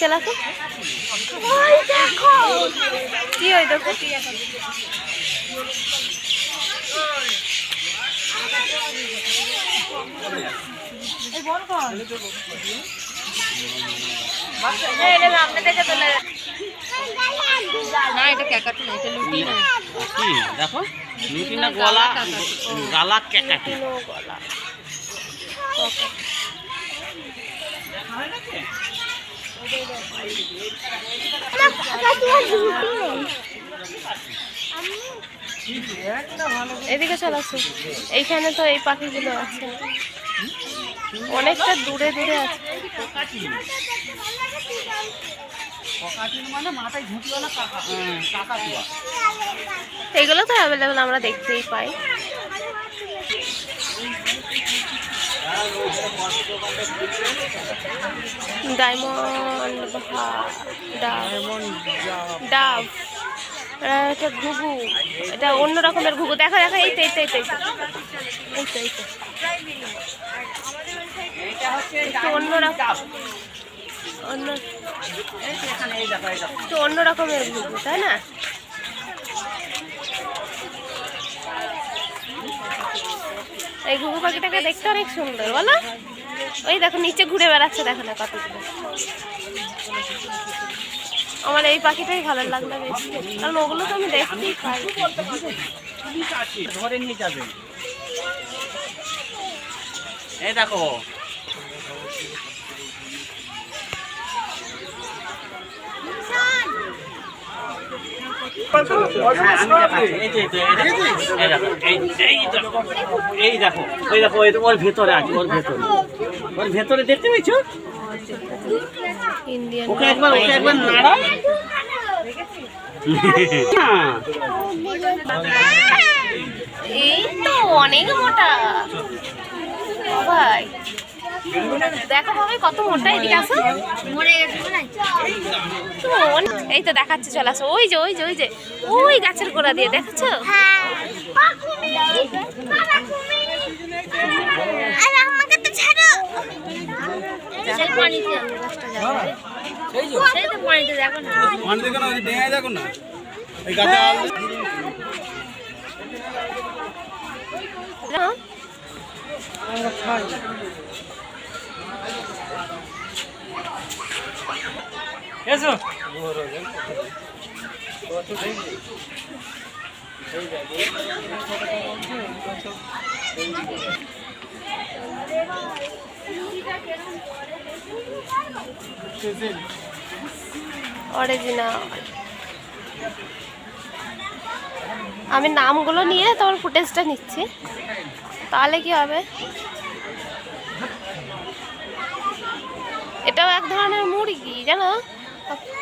চলে আসো ওই দেখো! কি ওই দেখো? এই এটা না ক্যাকাটু না। এটা লুটি না। দেখো। লুটি না গলা গলা এদিকে চলে আসো। এইখানে তো এই পাখিগুলো আছে। অনেকটা দূরে দূরে আছে। এগুলো তো অ্যাভেলেবেল আমরা দেখতেই পাই। ডায়মন্ড ডাব ঘুঘু। এটা অন্য রকমের ঘুঘু। দেখো দেখো, এই তো এই তো এই তো এই তো। এই তো এই তো এটা হচ্ছে একটু অন্যরকম অন্য একটু অন্য রকমের ঘুঘু তাই না? এই ঘুঘু পাখিটাকে দেখতে অনেক সুন্দর বলো। ওই দেখো নিচে ঘুরে বেড়াচ্ছে দেখো না কতগুলো আমার এই পাখিটাই ভালো লাগল বেশি। কারণ ওগুলো তো আমি দেখতেই পাই। ধরে নিয়ে যাবে। এই দেখো হ্যাঁ, আমি দেখাচ্ছি। এই যে, এই যে, এই দেখো, এই দেখো, ওর ভেতরে আছে ওর ভেতরে। ওর ভেতরে দেখতে পেয়েছ? ওকে একবার ওকে একবার নাড়া এই তো অনেক মোটা। ভাই। দেখো ভাবে কত মোটা এদিকে আসো। তো অনেক- এই তো দেখাচ্ছে, চলে আসো। ওই যে ওই যে ওই যে, ওই গাছের গোড়া দিয়ে, দেখছ? আমাকে তো ছাড়ো পানিতে দেখো না পানি দেখো না ওই ডেঙায় দেখো না এই গাছে আল- না? এসো। আমি নামগুলো নিয়ে তোমার ফুটেজটা নিচ্ছি। তাহলে কি হবে? এটাও এক ধরনের মুরগি, জানো? up.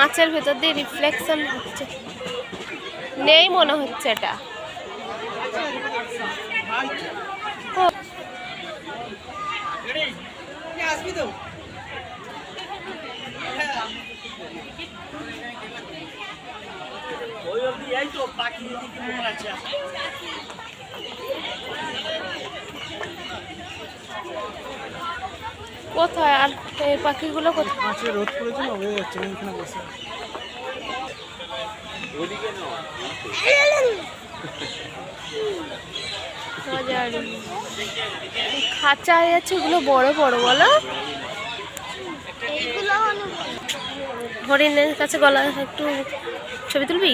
কাঁচের ভেতর দিয়ে রিফ্লেকশন হচ্ছে। নেই মনে হচ্ছে এটা। ওই এই তো পাখি দিকে মনে আছে কোথায়? আর এই পাখিগুলো কোথায়? মাছে রোদ পড়েছে না হয়ে যাচ্ছে এখানে বসে আছি। খাঁচায় আছে ওগুলো বড় বড় বলো। হরিণের কাছে গলা একটু ছবি তুলবি?